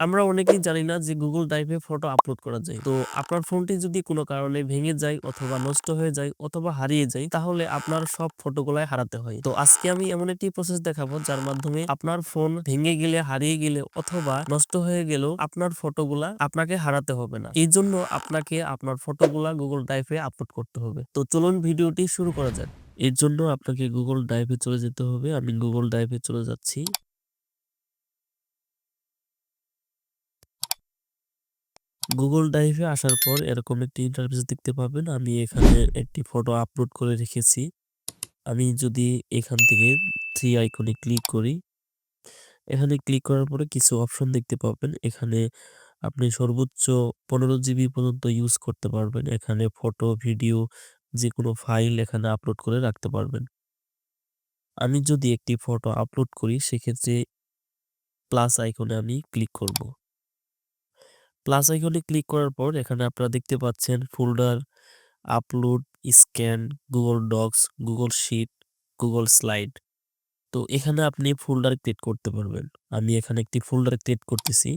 আমরা অনেকেই জানি না যে Google Drive-এ ফটো আপলোড করা যায়। তো আপনার ফোনটি যদি কোনো কারণে ভেঙে যায় অথবা নষ্ট হয়ে যায় অথবা হারিয়ে যায় তাহলে আপনার সব ফটোগুলাই হারাতে হয়। তো আজকে আমি এমন একটি প্রসেস দেখাবো যার মাধ্যমে আপনার ফোন ভেঙে গেলে, হারিয়ে গেলে অথবা নষ্ট হয়ে গেলেও আপনার ফটোগুলা আপনাকে হারাতে হবে না। এই জন্য আপনাকে আপনার ফটোগুলা Google Drive-এ আপলোড করতে হবে। তো চলুন ভিডিওটি শুরু করা যাক। এর জন্য আপনাকে গুগল Drive-এ চলে যেতে হবে। আমি গুগল Drive-এ চলে যাচ্ছি। গুগল ড্রাইভে আসার পর এরকম একটি ইন্টারফেস দেখতে পাবেন। আমি এখানে একটি ফটো আপলোড করে রেখেছি। আমি যদি এখান থেকে থ্রি আইকনে ক্লিক করি, এখানে ক্লিক করার পরে কিছু অপশন দেখতে পাবেন। এখানে আপনি সর্বোচ্চ পনেরো জিবি পর্যন্ত ইউজ করতে পারবেন। এখানে ফটো ভিডিও যে কোনো ফাইল এখানে আপলোড করে রাখতে পারবেন। আমি যদি একটি ফটো আপলোড করি, সেক্ষেত্রে প্লাস আইকনে আমি ক্লিক করব। প্লাস আইকনে ক্লিক করার পর এখানে আপনারা দেখতে পাচ্ছেন folder upload scan Google Docs Google Sheet Google Slide তো এখানে আপনি ফোল্ডার ক্রিয়েট করতে পারবেন। আমি এখানে একটি ফোল্ডার ক্রিয়েট করতেছি।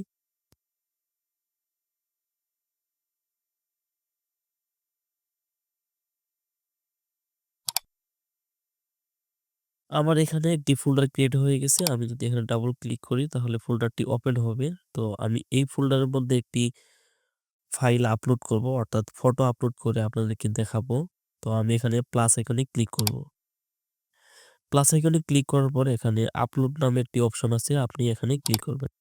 আমার এখানে একটি ফোল্ডার ক্রিয়েট হয়ে গেছে। আমি যদি এখানে ডাবল ক্লিক করি, তাহলে ফোল্ডারটি ওপেন হবে। তো আমি এই ফোল্ডারের মধ্যে একটি ফাইল আপলোড করব, অর্থাৎ ফটো আপলোড করে আপনাদেরকে দেখাবো। তো আমি এখানে প্লাস আইকনে ক্লিক করব। প্লাস আইকনে ক্লিক করার পর এখানে আপলোড নামে একটি অপশন আছে, আপনি এখানে ক্লিক করবেন।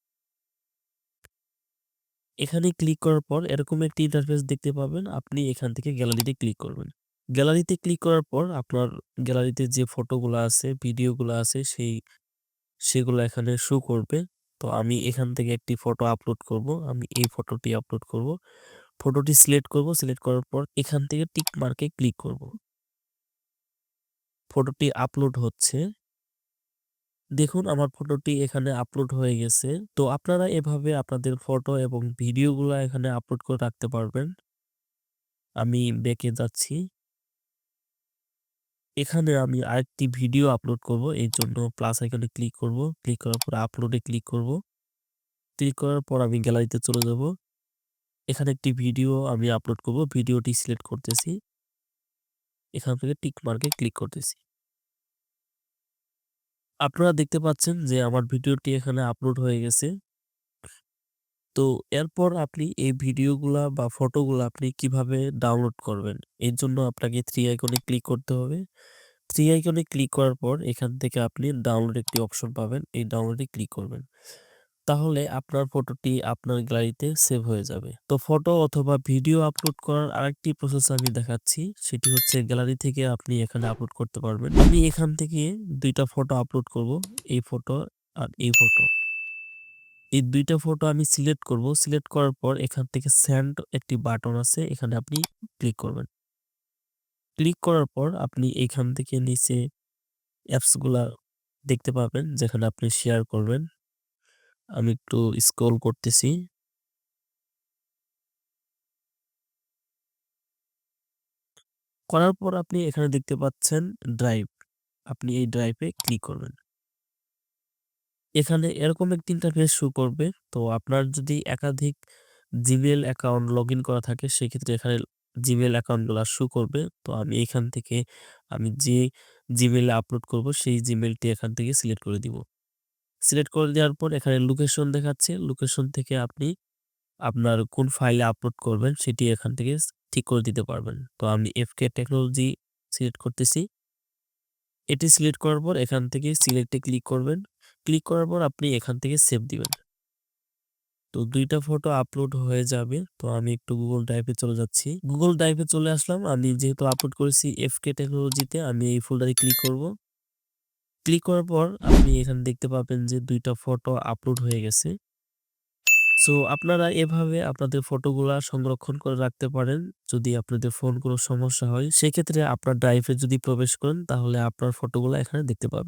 এখানে ক্লিক করার পর এরকম একটি ইন্টারফেস দেখতে পাবেন। আপনি এখান থেকে গ্যালারিতে ক্লিক করবেন। গ্যালারিতে ক্লিক করার পর আপনার গ্যালারিতে যে ফটোগুলো আছে, ভিডিওগুলো আছে, সেই, সেগুলো এখানে শো করবে। তো আমি এখান থেকে একটি ফটো আপলোড করব। আমি এই ফটোটি আপলোড করব। ফটোটি সিলেক্ট করব। সিলেক্ট করার পর এখান থেকে টিক মার্কে ক্লিক করব। ফটোটি আপলোড হচ্ছে। দেখুন আমার ফটোটি এখানে আপলোড হয়ে গেছে। তো আপনারা এভাবে আপনাদের ফটো এবং ভিডিওগুলো এখানে আপলোড করে রাখতে পারবেন। আমি বেঁকে যাচ্ছি। এখানে আমি আরেকটি ভিডিও আপলোড করব। এর জন্য প্লাস আইকনে ক্লিক করব। ক্লিক করার পর আপলোডে ক্লিক করব। ক্লিক করার পর আমি গ্যালারিতে চলে যাব। এখানে একটি ভিডিও আমি আপলোড করব। ভিডিওটি সিলেক্ট করতেছি। এখান থেকে টিক মার্কে ক্লিক করতেছি। আপনারা দেখতে পাচ্ছেন যে আমার ভিডিওটি এখানে আপলোড হয়ে গেছে। তো এরপর আপনি এই ভিডিওগুলা বা ফটোগুলা আপনি কীভাবে ডাউনলোড করবেন? এর জন্য আপনাকে থ্রি আইকনে ক্লিক করতে হবে। থ্রি আইকনে ক্লিক করার পর এখান থেকে আপনি ডাউনলোড একটি অপশন পাবেন। এই ডাউনলোডে ক্লিক করবেন। তাহলে আপনার ফটোটি আপনার গ্যালারিতে সেভ হয়ে যাবে। তো ফটো অথবা ভিডিও আপলোড করার আরেকটি প্রসেস আমি দেখাচ্ছি। সেটি হচ্ছে গ্যালারি থেকে আপনি এখানে আপলোড করতে পারবেন। আমি এখান থেকে দুইটা ফটো আপলোড করব। এই ফটো আর এই ফটো এই দুইটা ফটো আমি সিলেক্ট করব। সিলেক্ট করার পর এখান থেকে সেন্ড একটি বাটন আছে, এখানে আপনি ক্লিক করবেন। ক্লিক করার পর আপনি এখান থেকে নিচে অ্যাপসগুলা দেখতে পাবেন, যেখানে আপনি শেয়ার করবেন। আমি একটু স্ক্রল করতেছি। করার পর আপনি এখানে দেখতে পাচ্ছেন ড্রাইভ আপনি এই ড্রাইভে ক্লিক করবেন। এখানে এরকম একটি ইন্টারফেস শো করবে। তো আপনার যদি একাধিক জিমেল অ্যাকাউন্ট লগ করা থাকে, সেক্ষেত্রে এখানে জিমেল অ্যাকাউন্টগুলো শো করবে। তো আমি এখান থেকে আমি যে জিমেলে আপলোড করব, সেই জিমেলটি এখান থেকে সিলেক্ট করে দিব। সিলেক্ট করে দেওয়ার পর এখানে লোকেশন দেখাচ্ছে। লোকেশন থেকে আপনি আপনার কোন ফাইলে আপলোড করবেন, সেটি এখান থেকে ঠিক করে দিতে পারবেন। তো আমি এফকে টেকনোলজি সিলেক্ট করতেছি। এটি সিলেক্ট করার পর এখান থেকে সিলেক্টে ক্লিক করবেন। ক্লিক করার পর আপনি এখান থেকে সেভ দিবেন। তো দুইটা ফটো আপলোড হয়ে যাবে। তো আমি একটু গুগল ড্রাইভে চলে যাচ্ছি। গুগল ড্রাইভে চলে আসলাম। আমি যেহেতু আপলোড করেছি এফকে টেকনোলজিতে আমি এই ফোল্ডারে ক্লিক করব। ক্লিক করার পর আপনি এখানে দেখতে পাবেন যে দুইটা ফটো আপলোড হয়ে গেছে। সো আপনারা এভাবে আপনাদের ফটোগুলা সংরক্ষণ করে রাখতে পারেন। যদি আপনাদের ফোন কোনো সমস্যা হয়, সেক্ষেত্রে আপনার ড্রাইভে যদি প্রবেশ করেন, তাহলে আপনার ফটোগুলো এখানে দেখতে পাবেন।